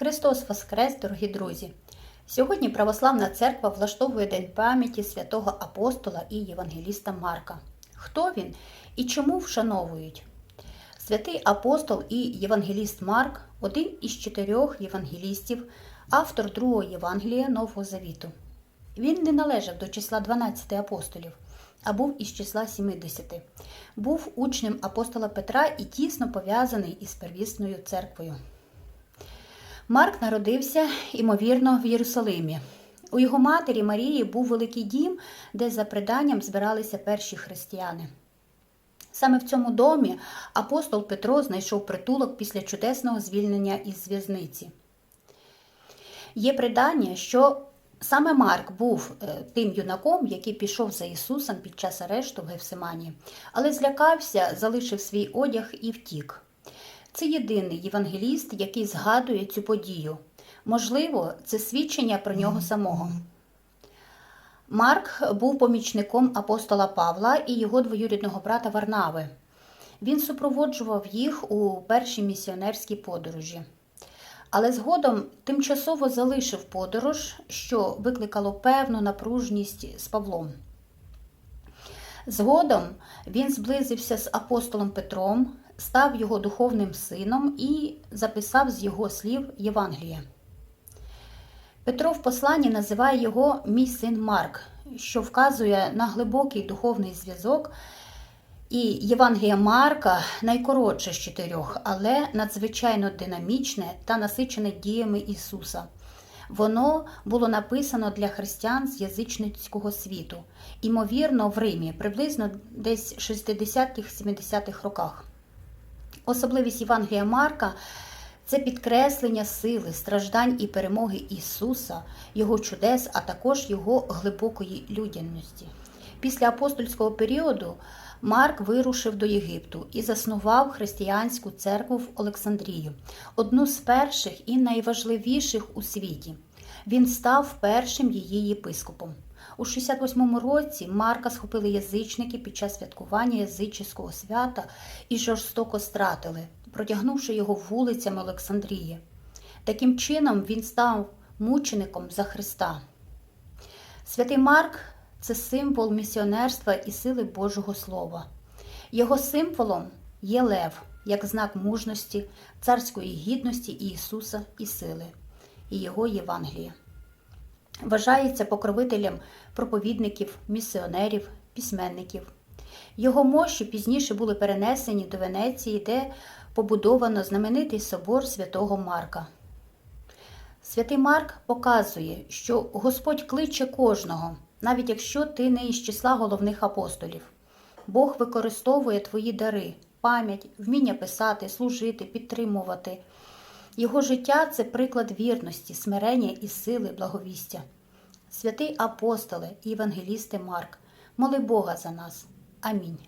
Христос Воскрес, дорогі друзі! Сьогодні Православна Церква влаштовує День пам'яті святого апостола і євангеліста Марка. Хто він і чому вшановують? Святий апостол і євангеліст Марк один із чотирьох євангелістів, автор другого Євангелія Нового Завіту. Він не належав до числа 12 апостолів, а був із числа 70. Був учнем апостола Петра і тісно пов'язаний із первісною церквою. Марк народився, ймовірно, в Єрусалимі. У його матері Марії був великий дім, де за преданням збиралися перші християни. Саме в цьому домі апостол Петро знайшов притулок після чудесного звільнення із в'язниці. Є предання, що саме Марк був е, тим юнаком, який пішов за Ісусом під час арешту в Гефсимані, але злякався, залишив свій одяг і втік. Це єдиний євангеліст, який згадує цю подію. Можливо, це свідчення про нього самого. Марк був помічником апостола Павла і його двоюрідного брата Варнави. Він супроводжував їх у першій місіонерській подорожі. Але згодом тимчасово залишив подорож, що викликало певну напружність з Павлом. Згодом він зблизився з апостолом Петром, став його духовним сином і записав з його слів Євангеліє. Петро в посланні називає його мій син Марк, що вказує на глибокий духовний зв'язок. І Євангелія Марка найкоротше з чотирьох, але надзвичайно динамічне та насичене діями Ісуса. Воно було написано для християн з язичницького світу, імовірно, в Римі, приблизно десь 60-70-х роках. Особливість Євангелія Марка це підкреслення сили, страждань і перемоги Ісуса, Його чудес, а також Його глибокої людяності. Після апостольського періоду Марк вирушив до Єгипту і заснував християнську церкву в Олександрію, одну з перших і найважливіших у світі. Він став першим її єпископом. У 68-му році Марка схопили язичники під час святкування язичського свята і жорстоко стратили, протягнувши його вулицями Олександрії. Таким чином він став мучеником за Христа. Святий Марк це символ місіонерства і сили Божого Слова. Його символом є лев, як знак мужності, царської гідності Ісуса і сили, і Його Євангелія. Вважається покровителем проповідників, місіонерів, письменників. Його мощі пізніше були перенесені до Венеції, де побудовано знаменитий собор святого Марка. Святий Марк показує, що Господь кличе кожного, навіть якщо ти не із числа головних апостолів. Бог використовує твої дари, пам'ять, вміння писати, служити, підтримувати. Його життя це приклад вірності, смирення і сили благовістя. Святий апостоле і євангелісти Марк, моли Бога за нас. Амінь.